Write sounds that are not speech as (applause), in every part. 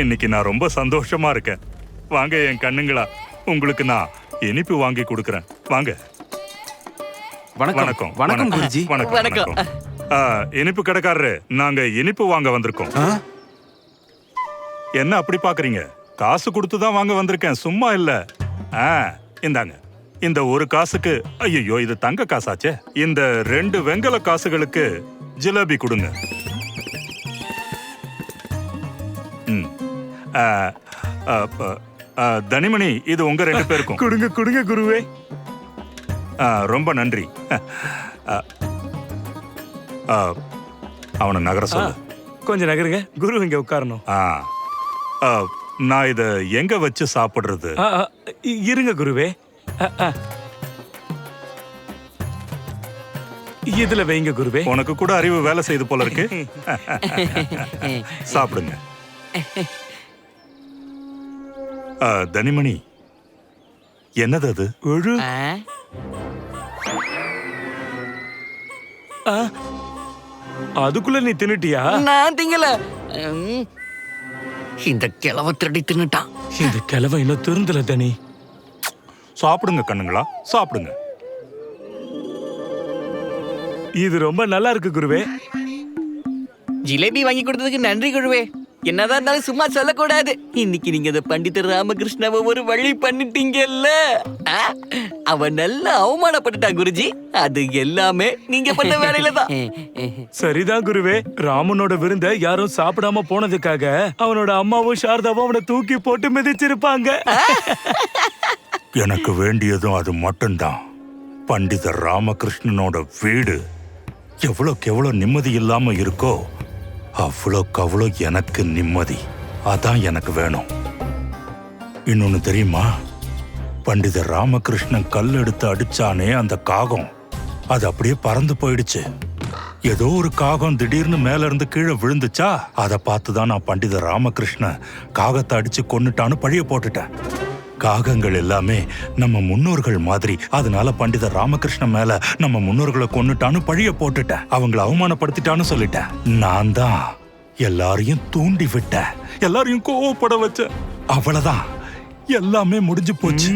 இன்னைக்கு நான் ரொம்ப சந்தோஷமா இருக்கேன். வாங்க என் கண்ணுங்களா உங்களுக்கு நான் இனிப்பு வாங்கி கொடுக்கறேன். வாங்க. வணக்கம். வணக்கம். வணக்கம் குருஜி. வணக்கம் வணக்கம். வணக்கம். ஆ, இனிப்பு கடைக்காரரு நாங்க இனிப்பு வாங்க வந்திருக்கோம்? என்ன அப்படி பாக்குறீங்க? காசு கொடுத்து தான் வாங்க வந்திருக்கேன் சும்மா இல்ல. ஆ இந்தாங்க. இந்த ஒரு காசுக்கு ஐயோ இது தங்க காசாச்சே. இந்த ரெண்டு வெங்கல காசுகளுக்கு ஜிலேபி கொடுங்க. ப- தனிமணி இது உங்க ரெண்டு பேருக்கும். கொடுங்க கொடுங்க குருவே. ஆ, ரொம்ப நன்றி. ஆ, ஆ, அவனை நகர சொல்லு. கொஞ்சம் நகருங்க. குரு இங்க உட்காரணும். ஆ ஆ, நான் இத எங்க வச்சு சாப்பிடுறது? ஆ, ஆ, இ- இருங்க குருவே. ஆ, ஆ. இதுல வைங்க குருவே. உனக்கு கூட அறிவு வேலை செய்து போல இருக்கு. (laughs) சாப்பிடுங்க. ஆ, தனிமணி. என்னது அது? ஒழு ஆ, அதுக்குள்ள நீ தின்னுட்டியா? நான் திங்கல. ம், இந்த கிழவ திருடி தின்னுட்டான். இந்த கிழவன் இன்னும் திருந்தல தனி. சாப்பிடுங்க கண்ணுங்களா. சாப்பிடுங்க. இது ரொம்ப நல்லா இருக்கு குருவே. ஜிலேபி வாங்கி கொடுத்ததுக்கு நன்றி குழுவே என்னதான் இருந்தாலும் சும்மா சொல்லக்கூடாது. இன்னைக்கு நீங்க இந்த பண்டித ராமகிருஷ்ணாவை ஒரு வழி பண்ணிட்டீங்கல்ல? அவன் நல்லா அவமானப்பட்டுட்டான் குருஜி. அது எல்லாமே நீங்க பண்ண வேலையில தான் (laughs) சரிதான் குருவே. ராமனோட விருந்த யாரும் சாப்பிடாம போனதுக்காக அவனோட அம்மாவும் சாரதாவும் அவனை தூக்கி போட்டு மிதிச்சிருப்பாங்க. (laughs) எனக்கு வேண்டியதும் அது மட்டும்தான். பண்டிதர் ராமகிருஷ்ணனோட வீடு எவ்வளோக்கு எவ்வளோ நிம்மதி இல்லாம இருக்கோ அவ்வளோக்கு அவ்வளோ எனக்கு நிம்மதி. அதான் எனக்கு வேணும். இன்னொன்று தெரியுமா? பண்டிதர் ராமகிருஷ்ணன் கல் எடுத்து அடிச்சானே அந்த காகம். அது அப்படியே பறந்து போயிடுச்சு. ஏதோ ஒரு காகம் திடீர்னு மேல இருந்து கீழே விழுந்துச்சா? அதை பார்த்து தான் நான் பண்டிதர் ராமகிருஷ்ணன் காகத்தை அடிச்சு கொன்னுட்டான்னு பழிய போட்டுட்டேன். காகங்கள் எல்லாமே நம்ம முன்னோர்கள் மாதிரி. அதனால பண்டிதர் ராமகிருஷ்ணன் மேல நம்ம முன்னோர்களை கொன்னுட்டான்னு பழிய போட்டுட்டேன் அவங்கள அவமானப்படுத்திட்டான்னு சொல்லிட்டேன் நான் தான் எல்லாரையும் தூண்டி விட்டேன் எல்லாரையும் கோவப்பட வச்சேன் அவ்வளவுதான். எல்லாமே முடிஞ்சு போச்சு.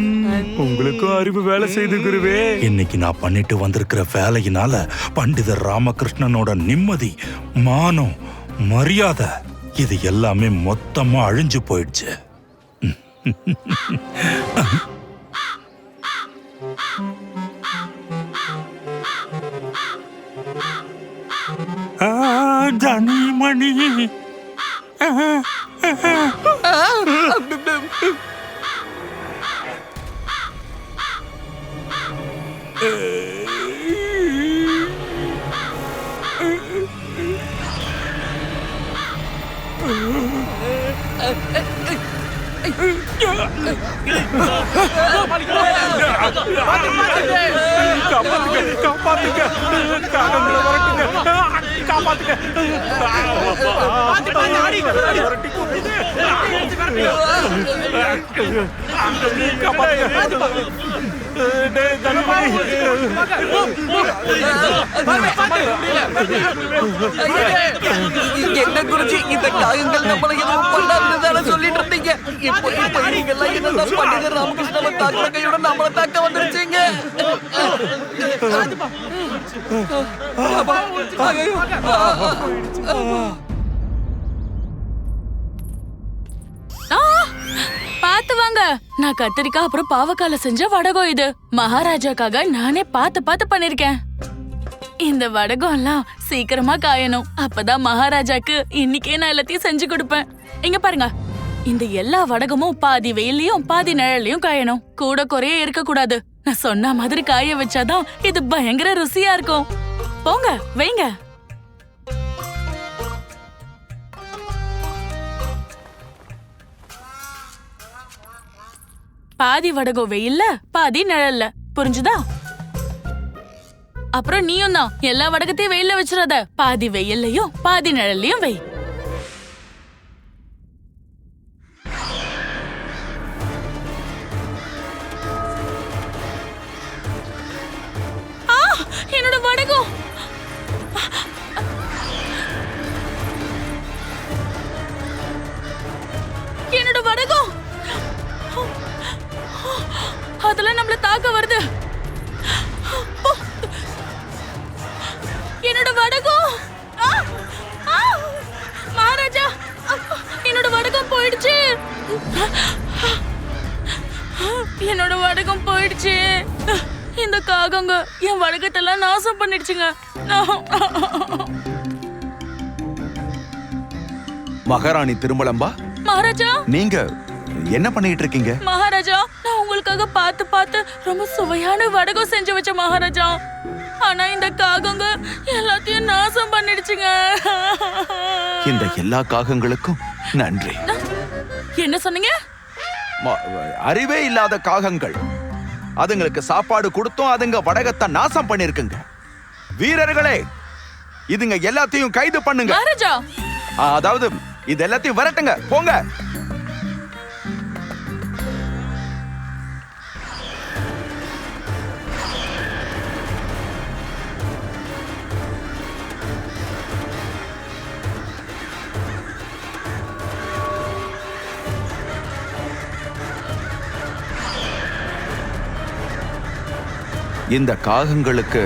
உங்களுக்கும் அறிவு வேலை செய்து குருவே. இன்னைக்கு நான் பண்ணிட்டு வந்திருக்கிற வேலையினால பண்டிதர் ராமகிருஷ்ணனோட நிம்மதி மானம் மரியாதை இது எல்லாமே மொத்தமா அழிஞ்சு போயிடுச்சு. தனிமணி காப்பாத்துங்க காப்பாத்துங்க காகங்களை விரட்டுங்க காப்பாத்துக்க விரட்டி கொண்டுது. காப்பாத்துங்க டேய், தனிமணி. என்ன குருஜி இந்த காகங்கள் நம்மள எதுவும் பண்ணாதுன்னு தானே சொல்லிட்டு இருந்தீங்க இப்போ இப்போ நீங்க எல்லாம் என்னதான் பண்டிதர் ராமகிருஷ்ணாவை தாக்குற கையோட நம்மள தாக்க வந்துருச்சீங்க ஐயோ. பார்த்து வாங்க நான் கத்திரிக்காய் அப்புறம் பாவக்கால செஞ்ச வடகம் இது. மகாராஜாக்காக நானே பார்த்து பார்த்து பண்ணிருக்கேன். இந்த வடகம் எல்லாம் சீக்கிரமா காயணும். அப்பதான் மகாராஜாக்கு இன்னைக்கே நான் எல்லாத்தையும் செஞ்சு கொடுப்பேன். இங்க பாருங்க. இந்த எல்லா வடகமும் பாதி வெயிலையும் பாதி நிழலையும் காயணும். கூட குறைய இருக்க கூடாது நான் சொன்ன மாதிரி காய வச்சாதான் இது பயங்கர ருசியா இருக்கும். போங்க வைங்க. பாதி வடகம் வெயில்ல பாதி நிழல்ல. புரிஞ்சுதா? அப்புறம் நீயும் தான் எல்லா வடகத்தையும் வெயில்ல வச்சிடாத பாதி வெயில்லையும் பாதி நிழல்லையும் வெய். அதெல்லாம் நம்மள தாக்க வருது. என்னோட வடகம் மகாராஜா என்னோட வடகம் போயிடுச்சு. என்னோட வடகம் போயிடுச்சு. இந்த காகங்க என் வடகத்தெல்லாம் நாசம் பண்ணிடுச்சுங்க. மகாராணி திருமலம்பா மகாராஜா. நீங்க என்ன பண்ணிட்டு இருக்கீங்க? மகாராஜா நான் உங்களுக்காக பார்த்து பார்த்து ரொம்ப சுவையான வடகம் செஞ்சு வச்ச மகாராஜா. ஆனா இந்த காகங்க எல்லாத்தையும் நாசம் பண்ணிடுச்சுங்க. இந்த எல்லா காகங்களுக்கும் நன்றி. என்ன சொன்னீங்க? அறிவே இல்லாத காகங்கள். அதுங்களுக்கு சாப்பாடு கொடுத்தும் அதுங்க வடகத்தை நாசம் பண்ணிருக்குங்க. வீரர்களே இதுங்க எல்லாத்தையும் கைது பண்ணுங்க. அதாவது இது எல்லாத்தையும் விரட்டுங்க. போங்க. இந்த காகங்களுக்கு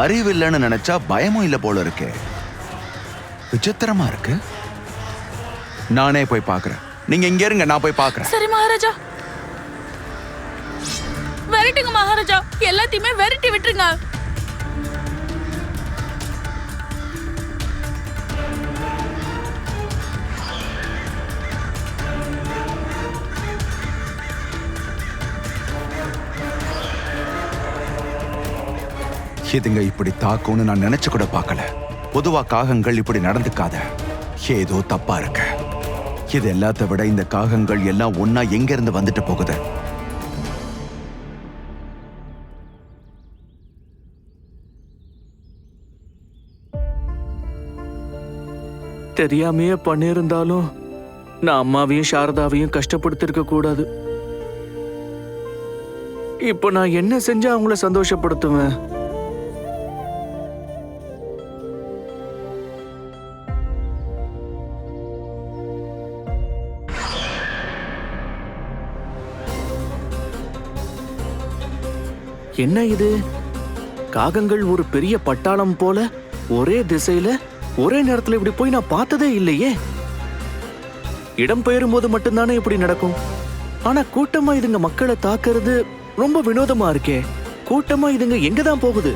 அறிவில்லைன்னு நினைச்சா பயமும் இல்லை போல இருக்கே. விசித்திரமா இருக்கு. நானே போய் பார்க்கறேன் நீங்க இங்க இருங்க நான் போய் பார்க்கறேன் சரி மகாராஜா. விரட்டுங்க மகாராஜா. எல்லாத்தையுமே விரட்டி விட்டுருங்க. இதுங்க இப்படி தாக்கும்னு நான் நினைச்சு கூட பார்க்கல. பொதுவா காகங்கள் இப்படி நடந்துக்காத. ஏதோ தப்பா இருக்கு. இது எல்லாத்த விட இந்த காகங்கள் எல்லாம் ஒன்னா எங்க இருந்து வந்துட்டு போகுது? தெரியாமையே பண்ணியிருந்தாலும் நான் அம்மாவையும் சாரதாவையும் கஷ்டப்படுத்திருக்க கூடாது. இப்போ நான் என்ன செஞ்சா அவங்கள சந்தோஷப்படுத்துவேன்? என்ன இது? காகங்கள் ஒரு பெரிய பட்டாளம் போல ஒரே திசையில ஒரே நேரத்துல இப்படி போய் நான் பார்த்ததே இல்லையே. இடம் பெயரும் போது மட்டும்தானே இப்படி நடக்கும்? ஆனா கூட்டமா இதுங்க மக்களை தாக்குறது ரொம்ப வினோதமா இருக்கே. கூட்டமா இதுங்க எங்க தான் போகுது?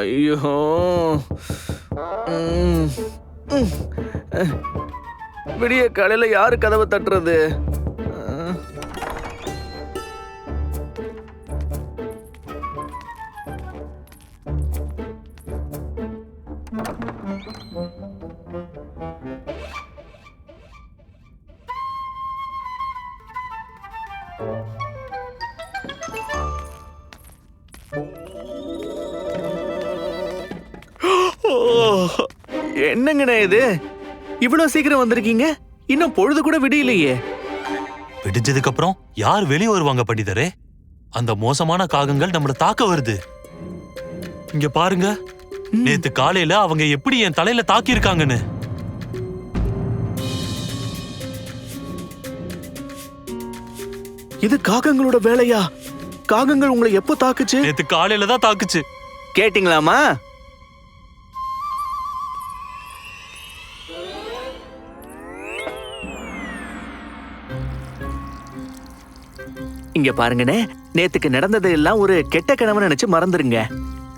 ஐயோ விடிய காலையில யாரு கதவை தட்டுறது Thank you. என்னங்கண்ணே இது? இவ்வளவு சீக்கிரம் வந்திருக்கீங்க? இன்னும் பொழுது கூட விடியலையே. விடிஞ்சதுக்கு அப்புறம் யார் வெளியே வருவாங்க பண்டிதரே? அந்த மோசமான காகங்கள் நம்மள தாக்க வருது. இங்க பாருங்க. நேத்து காலையில அவங்க எப்படி என் தலையில தாக்கி இருக்காங்கன்னு இது காகங்களோட வேலையா? காகங்கள் உங்களை எப்போ தாக்குச்சு? நேத்து காலையில தான் தாக்குச்சு. கேட்டிங்களாமா இங்க பாருங்கண்ணே. நேத்துக்கு நடந்தது எல்லாம் ஒரு கெட்ட கனவு நினைச்சு மறந்துருங்க.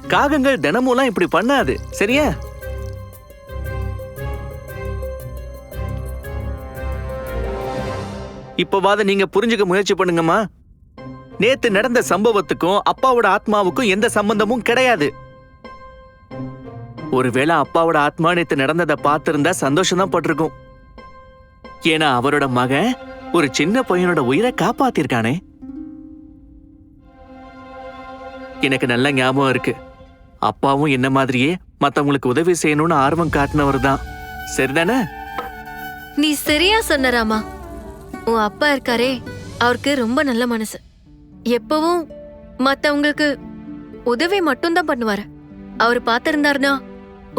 காகங்கள் தினமும்லாம் இப்படி பண்ணாது. சரியா? இப்பவாத நீங்க புரிஞ்சுக்க முயற்சி பண்ணுங்கம்மா. நேத்து நடந்த சம்பவத்துக்கும் அப்பாவோட ஆத்மாவுக்கும் எந்த சம்பந்தமும் கிடையாது. ஒருவேளை அப்பாவோட ஆத்மா நேத்து நடந்ததை பார்த்திருந்தா சந்தோஷம் தான் பட்டிருக்கும். ஏன்னா அவரோட மகன் ஒரு சின்ன பையனோட உயிரை காப்பாத்திருக்கானே. எனக்கு நல்ல ஞாபகம் இருக்கு. அப்பாவும் என்ன மாதிரியே மத்தவங்களுக்கு உதவி செய்யணும்னு ஆர்வம் காட்டினவர் தான். சரிதானே? நீ சரியா சொன்ன ராமா. உன் அப்பா இருக்காரே அவருக்கு ரொம்ப நல்ல மனசு. எப்பவும் மத்தவங்களுக்கு உதவி மட்டும்தான் பண்ணுவாரு. அவர் பார்த்திருந்தாருனா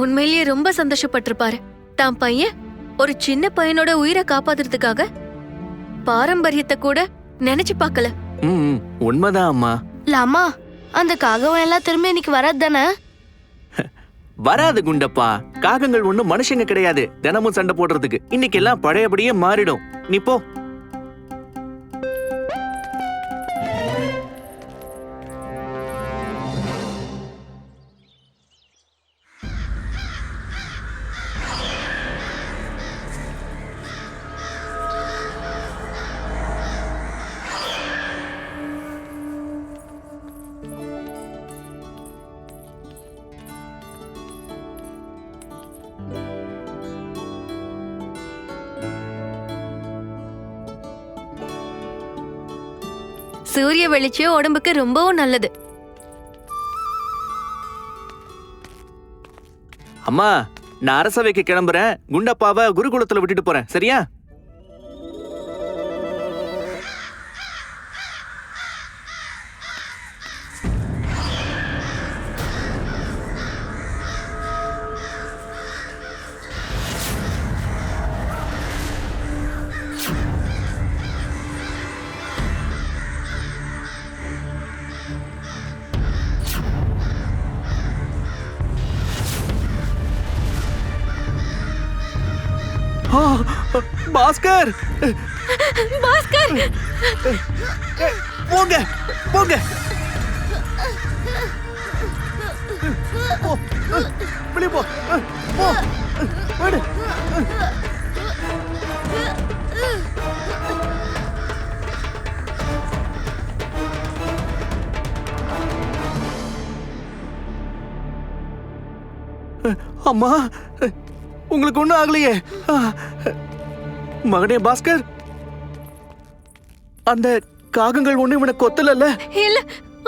உண்மையிலேயே ரொம்ப சந்தோஷப்பட்டிருப்பாரு. தான் பையன் ஒரு சின்ன பையனோட உயிரை காப்பாத்துறதுக்காக பாரம்பரியத்தை கூட நினைச்சு பார்க்கல. உண்மைதான் அம்மா. லாமா அந்த காகம் எல்லாம் திரும்ப இன்னைக்கு வராது தானே வராது குண்டப்பா. காகங்கள் ஒண்ணும் மனுஷங்க கிடையாது. தினமும் சண்டை போடுறதுக்கு. இன்னைக்கு எல்லாம் பழையபடியே மாறிடும். நீ போ. வெளிச்சம் உடம்புக்கு ரொம்பவும் நல்லது. அம்மா நான் அரசவைக்கு கிளம்புறேன். குண்டப்பாவை குருகுலத்துல விட்டுட்டு போறேன். சரியா? போங்க போங்க. போ, போ போ அம்மா உங்களுக்கு ஒண்ணும் ஆகலையே. மகனே பாஸ்கர் அந்த காகங்கள் ஒண்ணு இவனை கொத்தலல்ல? இல்ல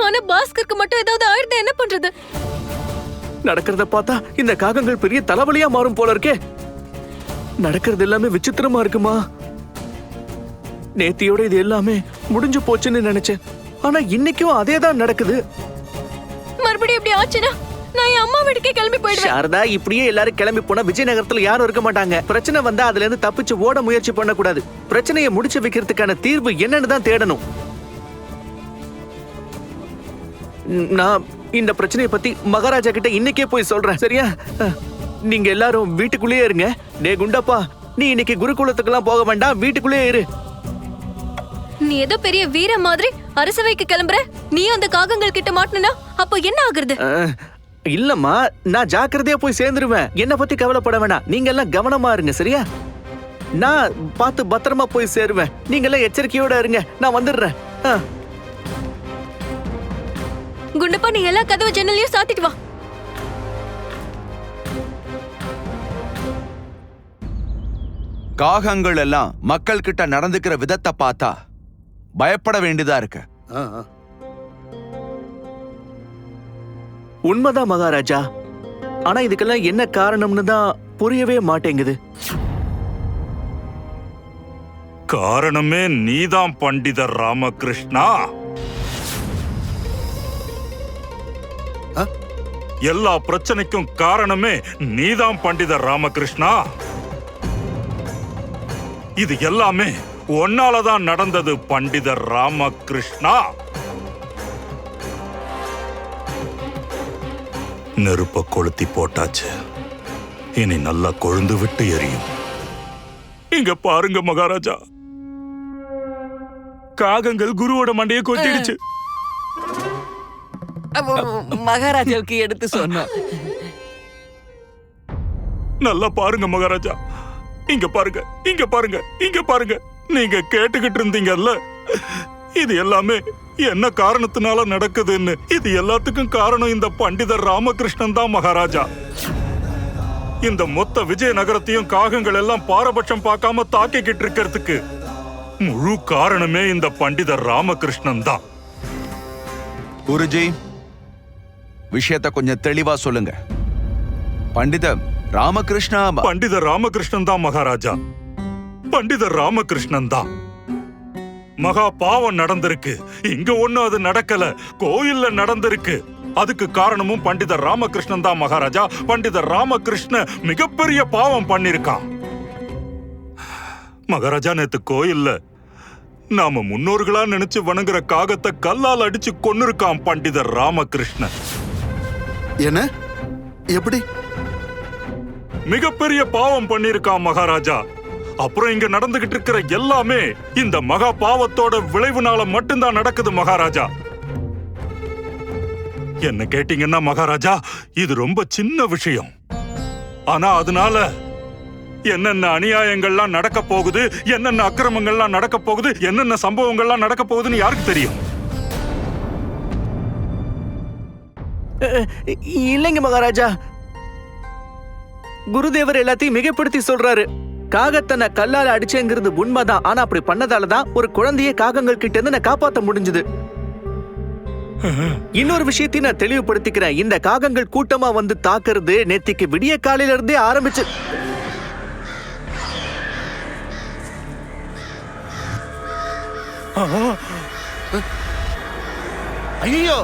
ஆனா பாஸ்கருக்கு மட்டும் ஏதாவது ஆயிடுது என்ன பண்றது? நடக்கிறத பார்த்தா இந்த காகங்கள் பெரிய தலைவலியா மாறும் போல இருக்கே. நடக்கிறது எல்லாமே விசித்திரமா இருக்குமா? நேத்தியோட இது எல்லாமே முடிஞ்சு போச்சுன்னு நினைச்சேன். ஆனா இன்னைக்கும் அதே தான் நடக்குது. மறுபடியும் இப்படி ஆச்சுன்னா? நான் என் அம்மா வீட்டுக்கே கிளம்பி போயிடுவேன். சாரதா இப்படியே எல்லாரும் கிளம்பி போனா விஜயநகரத்துல யாரும் இருக்க மாட்டாங்க. பிரச்சனை வந்தா அதுல இருந்து தப்பிச்சு ஓட முயற்சி பண்ணக்கூடாது. பிரச்சனையை முடிச்சு வைக்கிறதுக்கான தீர்வு என்னன்னு தான் தேடணும். நான் இந்த பிரச்சனையை பத்தி மகாராஜா கிட்ட இன்னைக்கே போய் சொல்றேன். சரியா? நீங்க எல்லாரும் வீட்டுக்குள்ளேயே இருங்க. டே குண்டப்பா நீ இன்னைக்கு குருகுலத்துக்கெல்லாம் போக வேண்டாம். வீட்டுக்குள்ளேயே இரு. நீ ஏதோ பெரிய வீர மாதிரி அரசவைக்கு கிளம்புற? நீ அந்த காகங்கள் கிட்ட மாட்டினா அப்போ என்ன ஆகுறது? இல்லம்மா நான் ஜாக்கிரதையா போய் சேர்ந்துருவேன். என்ன பத்தி கவலைப்பட வேணாம். நீங்க எல்லாம் கவனமா இருங்க சரியா? நான் பார்த்து பத்திரமா போய் சேருவேன். நீங்க எல்லாம் எச்சரிக்கையோட இருங்க. நான் வந்துடுறேன். குண்டப்பா நீ எல்லா கதவு ஜன்னலையும் சாத்திட்டு வா. காகங்கள் எல்லாம் மக்கள் கிட்ட நடந்துக்கிற விதத்தை பார்த்தா பயப்பட வேண்டியதா இருக்கு. உண்மைதான் மகாராஜா. ஆனா இதுக்கெல்லாம் என்ன காரணம்னு தான் புரியவே மாட்டேங்குது. காரணமே நீதான் பண்டிதர் ராமகிருஷ்ணா. எல்லா பிரச்சனைக்கும் காரணமே நீதான் பண்டிதர் ராமகிருஷ்ணா. இது எல்லாமே உன்னாலதான் நடந்தது பண்டிதர் ராமகிருஷ்ணா. நெருப்ப கொளுத்தி போட்டாச்சு. இனி நல்லா கொழுந்து விட்டு எரியும். இங்க பாருங்க மகாராஜா. காகங்கள் குருவோட மண்டையை கொத்திடுச்சு மகாராஜாவுக்கு எடுத்து சொன்னோம் நல்லா பாருங்க மகாராஜா. இங்க பாருங்க இங்க பாருங்க இங்க பாருங்க. நீங்க கேட்டுக்கிட்டு இருந்தீங்கல்ல? இது எல்லாமே என்ன காரணத்தினால நடக்குதுன்னு? இது எல்லாத்துக்கும் காரணம் இந்த பண்டிதர் ராமகிருஷ்ணன் தான் மகாராஜா. இந்த மொத்த விஜயநகரத்தையும் காகங்கள் எல்லாம் பாரபட்சம் பார்க்காம தாக்கிக்கிட்டு இருக்கிறதுக்கு முழு காரணமே இந்த பண்டிதர் ராமகிருஷ்ணன் தான். குருஜி விஷயத்த கொஞ்சம் தெளிவா சொல்லுங்க. பண்டித ராமகிருஷ்ணா ப- பண்டிதர் ராமகிருஷ்ணன் தான் மகாராஜா. பண்டிதர் ராமகிருஷ்ணன் தான். மகா பாவம் நடந்திருக்கு. இங்க ஒண்ணும் அது நடக்கல. கோயில்ல நடந்திருக்கு. அதுக்கு காரணமும் பண்டிதர் ராமகிருஷ்ணன் தான் மகாராஜா. பண்டிதர் ராமகிருஷ்ண மிகப்பெரிய பாவம் பண்ணிருக்கான். மகாராஜா நேத்து கோயில்ல நாம முன்னோர்களா நினைச்சு வணங்குற காகத்தை கல்லால் அடிச்சு கொன்னிருக்கான் பண்டிதர் ராமகிருஷ்ணன். என்ன? எப்படி? மிகப்பெரிய பாவம் பண்ணிருக்கான் மகாராஜா. அப்புறம் இங்க நடந்துகிட்டு இருக்கிற எல்லாமே இந்த மகா பாவத்தோட விளைவுனால மட்டும்தான் நடக்குது மகாராஜா. என்ன கேட்டீங்கன்னா மகாராஜா இது ரொம்ப சின்ன விஷயம். ஆனா அதனால என்னென்ன அநியாயங்கள்லாம் நடக்க போகுது என்னென்ன அக்கிரமங்கள்லாம் நடக்க போகுது என்னென்ன சம்பவங்கள்லாம் நடக்க போகுதுன்னு யாருக்கு தெரியும்? இல்லைங்க மகாராஜா. குருதேவர் எல்லாத்தையும் மிகைப்படுத்தி சொல்றாரு. காகத்தை நான் கல்லால அடிச்சேங்கிறது உண்மைதான். ஆனா அப்படி பண்ணதால தான் ஒரு குழந்தைய காகங்கள் கிட்ட இருந்து நான் காப்பாத்த முடிஞ்சது. (laughs) இன்னொரு விஷயத்தையும் நான் தெளிவுபடுத்திக்கிறேன். இந்த காகங்கள் கூட்டமா வந்து தாக்குறது நேத்திக்கு விடிய காலையில இருந்தே ஆரம்பிச்சு ஐயோ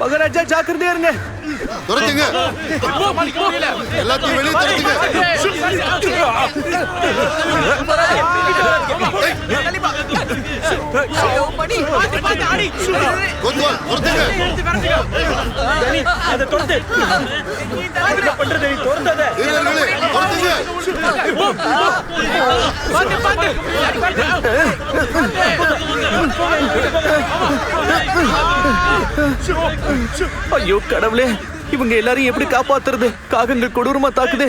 மகாராஜா ஜாக்கிரதையா இருங்க துரத்துங்க எல்லாத்தையும் வெளியே துரத்துங்க ஐயோ கடவுளே இவங்க எல்லாரையும் எப்படி காப்பாத்துறது காகங்கள் கொடூரமா தாக்குதே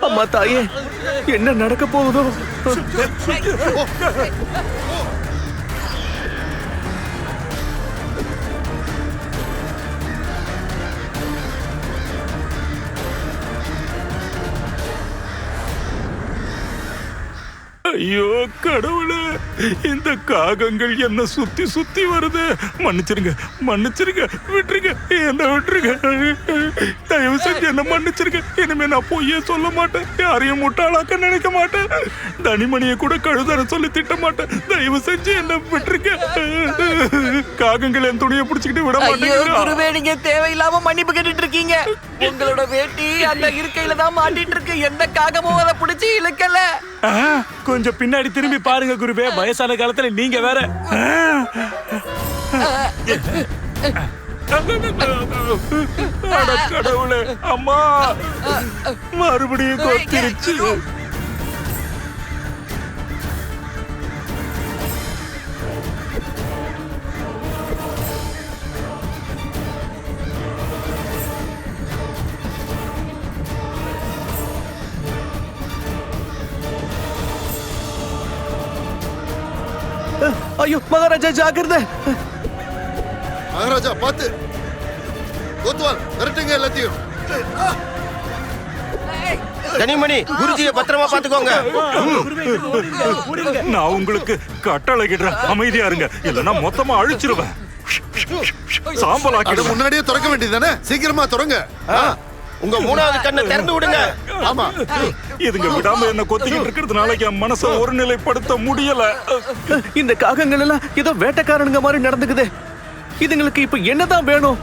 அம்மா தாயே என்ன நடக்க போகுதோ ஐயோ கடவுளே இந்த காகங்கள் என்ன சுத்தி சுத்தி வருது? மன்னிச்சிருங்க மன்னிச்சிருங்க விட்டுருங்க என்ன விட்டுருங்க. தயவு செஞ்சு என்ன மன்னிச்சிருங்க. இனிமே நான் பொய்யே சொல்ல மாட்டேன். யாரையும் முட்டாளாக்க நினைக்க மாட்டேன். தனிமணியை கூட கழுதர சொல்லி திட்ட மாட்டேன். தயவு செஞ்சு என்ன விட்டுருங்க. காகங்கள் என் துணியை பிடிச்சிக்கிட்டு விட குருவே நீங்க தேவையில்லாம மன்னிப்பு கேட்டுட்டு இருக்கீங்க உங்களோட வேட்டி அந்த இருக்கையில தான் மாட்டிட்டு இருக்கு எந்த காகமும் அதை பிடிச்சி இழுக்கல. கொஞ்சம் பின்னாடி திரும்பி பாருங்க குருவே. வயசான காலத்துல நீங்க வேற. கடவுளே அம்மா மறுபடியும் கொத்திருச்சு. ஐயோ மகாராஜா ஜாக்கிரதை மகாராஜா பார்த்து கொத்துவால் விரட்டுங்க எல்லாத்தையும் கனிமணி குருஜியை பத்திரமா பாத்துக்கோங்க நான் உங்களுக்கு கட்டளையிடுறேன் அமைதியா இருங்க இல்லைன்னா மொத்தமா அழிச்சிருவேன் அட சாம்பலாக்கிடுவேன் முன்னாடியே திறக்க வேண்டியதானே சீக்கிரமா திறங்க ஆ, உங்க மூணாவது கண்ணை திறந்து விடுங்க. ஆமா. இதுங்க விடாம என்ன கொத்திக்கிட்டு இருக்கிறதுனால என் மனசை ஒருநிலைப்படுத்த முடியல. இந்த காகங்கள் எல்லாம் ஏதோ வேட்டைக்காரனுங்க மாதிரி நடந்துக்குது. இதுங்களுக்கு இப்ப என்னதான் வேணும்?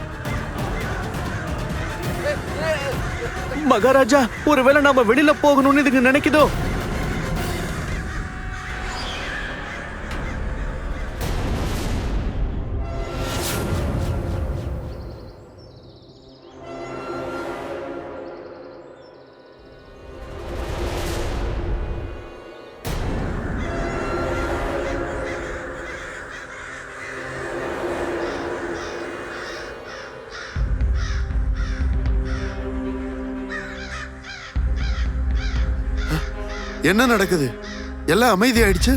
மகாராஜா ஒருவேளை நாம வெளியில போகணும்னு இதுங்க நினைக்குதோ? என்ன நடக்குது? எல்லாம் அமைதி ஆயிடுச்சு